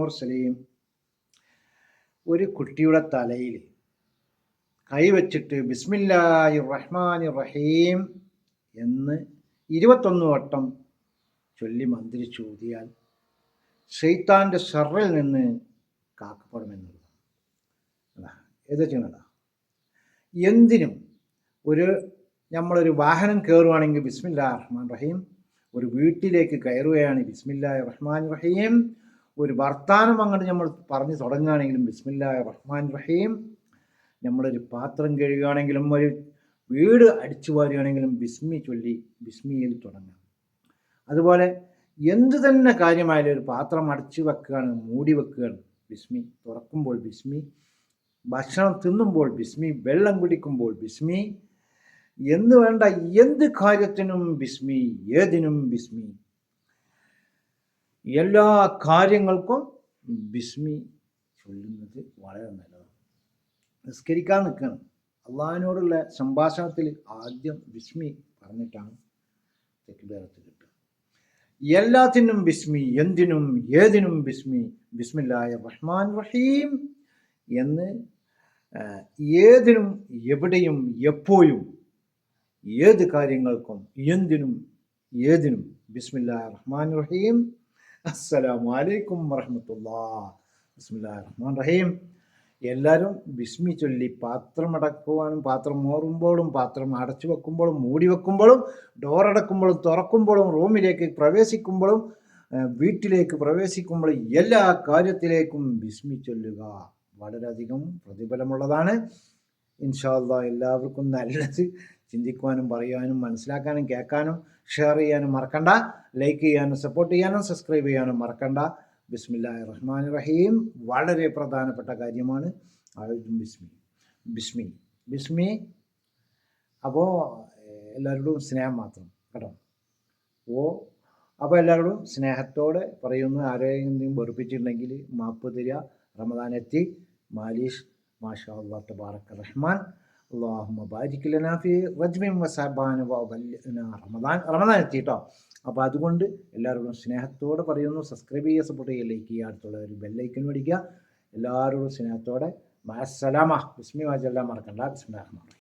മുർസലീം ഒരു കുട്ടിയുടെ തലയിൽ കൈവച്ചിട്ട് ബിസ്മില്ലാഹി റഹ്മാൻ റഹീം എന്ന് ഇരുപത്തൊന്ന് വട്ടം ചൊല്ലി മന്ത്രിച്ചു ഊതിയാൽ ഷെയ്ത്താന്റെ ഷറിൽ നിന്ന് കാക്കപ്പെടുമെന്നുള്ളതാണ്. ഏതാ ചെയ്യണതാ? എന്തിനും ഒരു നമ്മളൊരു വാഹനം കയറുവാണെങ്കിൽ ബിസ്മില്ലാ റഹ്മാൻ റഹീം ഒരു വീട്ടിലേക്ക് കയറുകയാണ് ബിസ്മില്ലാ റഹ്മാൻ റഹീം. ഒരു വർത്താനം അങ്ങോട്ട് നമ്മൾ പറഞ്ഞു തുടങ്ങുകയാണെങ്കിലും ബിസ്മില്ലാ റഹ്മാൻ റഹീം. നമ്മളൊരു പാത്രം കഴുകുകയാണെങ്കിലും ഒരു വീട് അടിച്ചു വാരുകയാണെങ്കിലും ബിസ്മി ചൊല്ലി ബിസ്മിയിൽ തുടങ്ങാം. അതുപോലെ എന്തു തന്നെ കാര്യമായാലും ഒരു പാത്രം അടച്ചു വെക്കുകയാണ് മൂടി വെക്കുകയാണ് ബിസ്മി. തുറക്കുമ്പോൾ ബിസ്മി ഭക്ഷണം തിന്നുമ്പോൾ ബിസ്മി വെള്ളം കുടിക്കുമ്പോൾ ബിസ്മി എന്ന് വേണ്ട എന്ത് കാര്യത്തിനും ബിസ്മി ഏതിനും ബിസ്മി. എല്ലാ കാര്യങ്ങൾക്കും ബിസ്മി ചൊല്ലുന്നത് വളരെ നല്ലതാണ്. നിസ്കരിക്കാൻ നിൽക്കണം. അള്ളാഹിനോടുള്ള സംഭാഷണത്തിൽ ആദ്യം ബിസ്മി പറഞ്ഞിട്ടാണ് തെക്കുബേറത്ത് കിട്ടുക. എല്ലാത്തിനും ബിസ്മി എന്തിനും ഏതിനും ബിസ്മി ബിസ്മില്ലായ റഹ്മാൻ റഹീം എന്ന് ഏതിനും എവിടെയും എപ്പോഴും ഏത് കാര്യങ്ങൾക്കും എന്തിനും ഏതിനും ബിസ്മില്ലാ റഹ്മാൻ റഹീം അസ്സലാമു അലൈക്കും വറഹമത്തുല്ലാ ബിസ്മില്ലാ റഹ്മാൻ റഹീം എല്ലാവരും ബിസ്മി ചൊല്ലി പാത്രം അടക്കുവാനും പാത്രം മോറുമ്പോഴും പാത്രം അടച്ചു വെക്കുമ്പോഴും മൂടി വെക്കുമ്പോഴും ഡോറടക്കുമ്പോഴും തുറക്കുമ്പോഴും റൂമിലേക്ക് പ്രവേശിക്കുമ്പോഴും വീട്ടിലേക്ക് പ്രവേശിക്കുമ്പോഴും എല്ലാ കാര്യത്തിലേക്കും ബിസ്മി ചൊല്ലുക വളരെയധികം പ്രതിഫലമുള്ളതാണ്. ഇൻഷാല്ല എല്ലാവർക്കും നല്ലത് ചിന്തിക്കുവാനും പറയുവാനും മനസ്സിലാക്കാനും കേൾക്കാനും ഷെയർ ചെയ്യാനും മറക്കണ്ട. ലൈക്ക് ചെയ്യാനും സപ്പോർട്ട് ചെയ്യാനും സബ്സ്ക്രൈബ് ചെയ്യാനും മറക്കണ്ട. ബിസ്മില്ലാ റഹ്മാൻ റഹീം വളരെ പ്രധാനപ്പെട്ട കാര്യമാണ്. ആദ്യം ബിസ്മി ബിസ്മി ബിസ്മി. അപ്പോൾ എല്ലാവരോടും സ്നേഹം മാത്രം കേട്ടോ. ഓ അപ്പോൾ എല്ലാവരോടും സ്നേഹത്തോടെ പറയുന്നു. ആരെങ്കിലും വെറുപ്പിച്ചിട്ടുണ്ടെങ്കിൽ മാപ്പ് തരിക. റമദാൻ എത്തി മാലീഷ് മാഷാ അള്ളാഹ് തബാറക് റഹ്മാൻ. അള്ളാഹുമ്മ ബാരിക് ലനാ ഫി റജ്മിൻ വസബാൻ റമദാൻ റമദാൻ എത്തി കേട്ടോ അപ്പോൾ അതുകൊണ്ട് എല്ലാവരോടും സ്നേഹത്തോടെ പറയുന്നു. സബ്സ്ക്രൈബ് ചെയ്യുക സപ്പോർട്ട് ചെയ്യുക ലൈക്ക് ചെയ്യുക അടുത്തുള്ള ഒരു ബെല്ലൈക്കൻ മേടിക്കുക എല്ലാവരോടും സ്നേഹത്തോടെ. മാസലാമ ബിസ്മി വാജെല്ലാം മറക്കണ്ട. ബിസ്മില്ലാഹ്